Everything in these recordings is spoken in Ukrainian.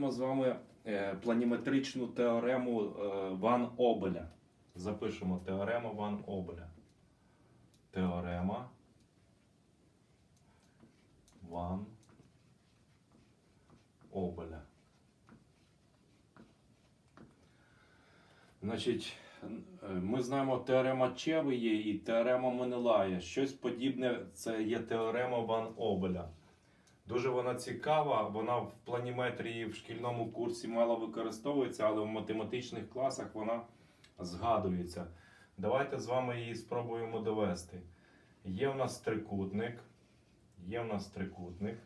Розглянемо з вами е, планіметричну теорему е, Ван Обеля. Запишемо теорему Ван Обеля. Теорема Ван Обеля. Значить, е, ми знаємо теорема Чеви і теорема Менелая. Щось подібне це є теорема Ван Обеля. Дуже вона цікава, вона в планіметрії в шкільному курсі мало використовується, але в математичних класах вона згадується. Давайте з вами її спробуємо довести. Є в нас трикутник, є в нас трикутник,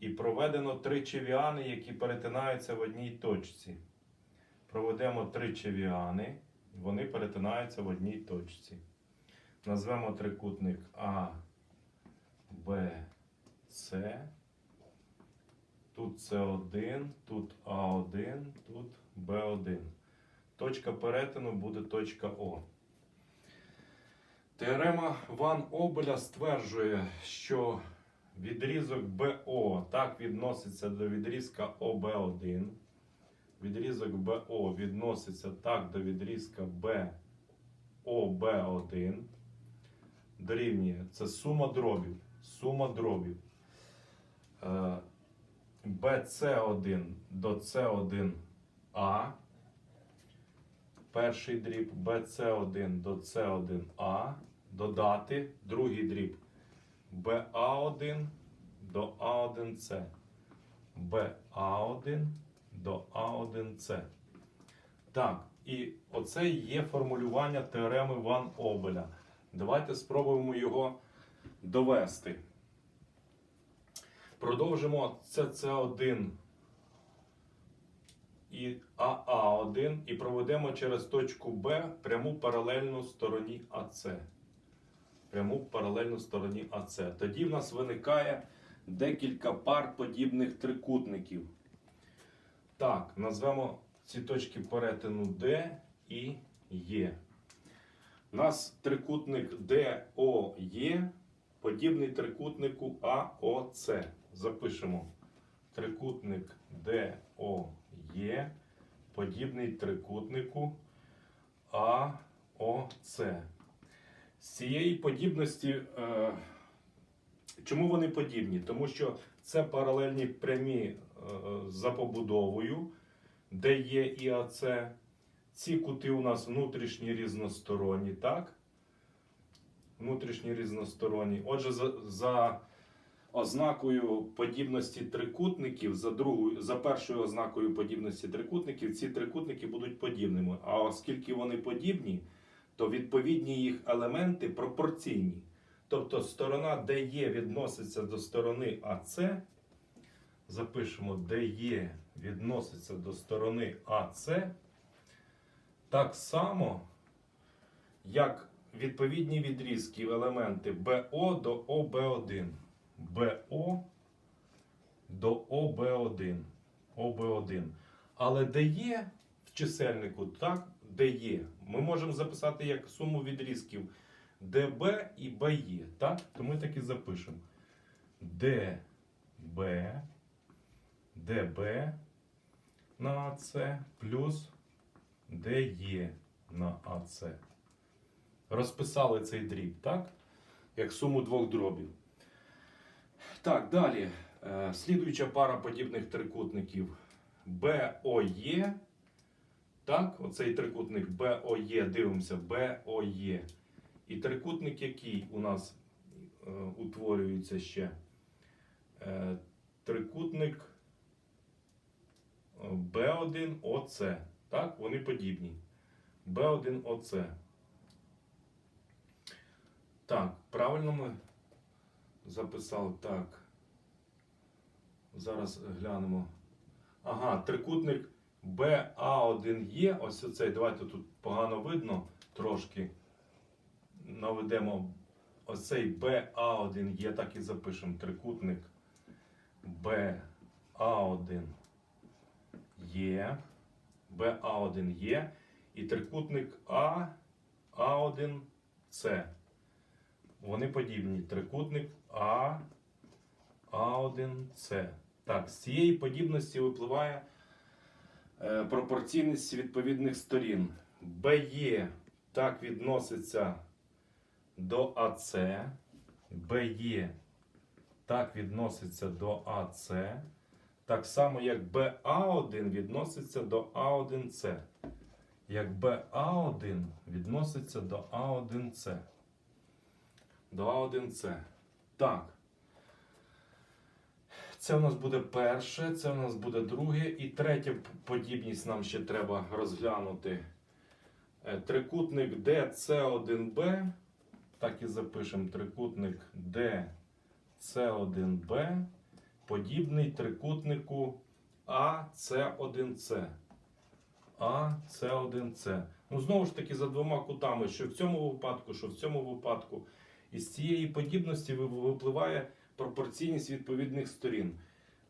і проведено три чевіани, які перетинаються в одній точці. Проведемо три чевіани, вони перетинаються в одній точці. Назвемо трикутник А, Б, С. Тут С1, тут А1, тут Б1. Точка перетину буде точка О. Теорема Ван Обеля стверджує, що відрізок БО так відноситься до відрізка ОБ1. Відрізок БО відноситься так до відрізка БОБ1. Дорівнює це сума дробів. Сума дробів. Е, BC1 до C1A. Перший дріб BC1 до C1A. Додати другий дріб BA1 до A1C. BA1 до A1C. Так, і оце є формулювання теореми Ван Обеля. Давайте спробуємо його довести. Продовжимо CC1 і АА1 і проведемо через точку Б пряму паралельну стороні АС. Пряму паралельну стороні АС. Тоді в нас виникає декілька пар подібних трикутників. Так, назвемо ці точки перетину D і Е. У нас трикутник DOE подібний трикутнику АОЦ. Запишемо трикутник DOE подібний трикутнику АОЦ. З цієї подібності, е, чому вони подібні? Тому що це паралельні прямі е, за побудовою, де є і АЦ. Ці кути у нас внутрішні різносторонні, так? Внутрішні різносторонні. Отже, за, за ознакою подібності трикутників, за другою, за першою ознакою подібності трикутників, ці трикутники будуть подібними. А оскільки вони подібні, то відповідні їх елементи пропорційні. Тобто сторона DE відноситься до сторони АС. Запишемо, DE відноситься до сторони АС. Так само, як відповідні відрізки елементи БО до ОБ1. БО до ОБ1. ОБ1. Але де є в чисельнику, так, де є, ми можемо записати як суму відрізків ДБ і БЕ. Так? То ми так і запишемо. ДБ, ДБ на АЦ плюс ДЕ на АЦ. Розписали цей дріб, так? Як суму двох дробів. Так, далі. Е, Слідуюча пара подібних трикутників БОЄ. Так, оцей трикутник БОЄ, дивимося, БОЄ. І трикутник, який у нас е, утворюється ще. Е, трикутник B1OC. Так, вони подібні. B1OC. Так, правильно ми записали так. Зараз глянемо. Ага, трикутник BA1E. Ось оцей. Давайте тут погано видно трошки. Наведемо оцей BA1E, так і запишемо. Трикутник BA1E. BA1E і трикутник А, А1С. Вони подібні. Трикутник А, А1С. Так, з цієї подібності випливає е, пропорційність відповідних сторін. БЕ так відноситься до АЦ, БЕ так відноситься до АЦ, так само як БА1 відноситься до А1С. Як БА1 відноситься до А1С. До А1С. Так. Це у нас буде перше, це у нас буде друге. І третя подібність нам ще треба розглянути. Е, Трикутник DC1B. Так і запишемо трикутник DC1B. Подібний трикутнику AC1C. AC1C. Ну, знову ж таки, за двома кутами, що в цьому випадку, що в цьому випадку. Із цієї подібності випливає пропорційність відповідних сторін.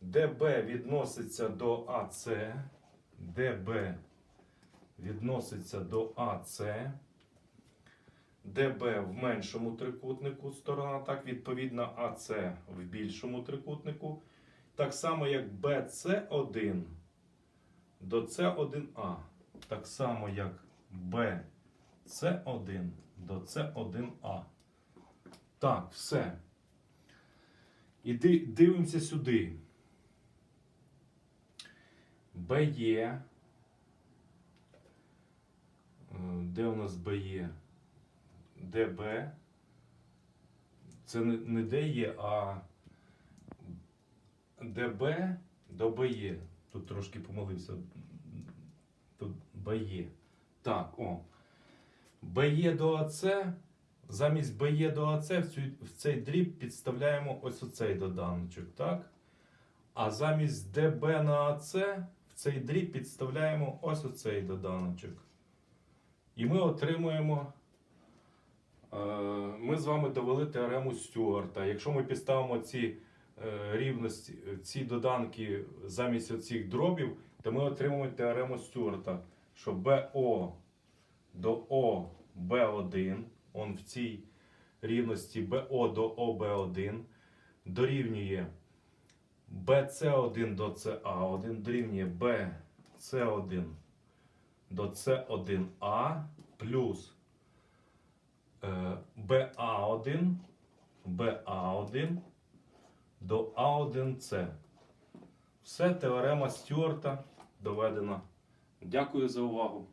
ДБ відноситься до АЦ, ДБ відноситься до АЦ, ДБ в меншому трикутнику сторона, так, відповідно АЦ в більшому трикутнику. Так само, як БЦ1 до С1А. Так само, як БЦ1 до С1А. Так, все. І дивимося сюди. БЕ. Е, Де у нас БЕ? ДБ. Це не, ДЕ, а ДБ до БЕ. Тут трошки помилився. Тут БЕ. Так, о. БЕ до АЦ. Замість БЕ до АЦ в, цей дріб підставляємо ось оцей доданочок, так? А замість ДБ на АЦ в цей дріб підставляємо ось оцей доданочок. І ми отримуємо. е, Ми з вами довели теорему Стюарта. Якщо ми підставимо ці е, рівності, ці доданки замість оцих дробів, то ми отримуємо теорему Стюарта, що БО до О Б1, он в цій рівності БО до ОБ1 дорівнює BC1 до CA1 дорівнює BC1 до C1A плюс е, BA1 BA1 до A1C. Все теорема Стюарта доведена. Дякую за увагу.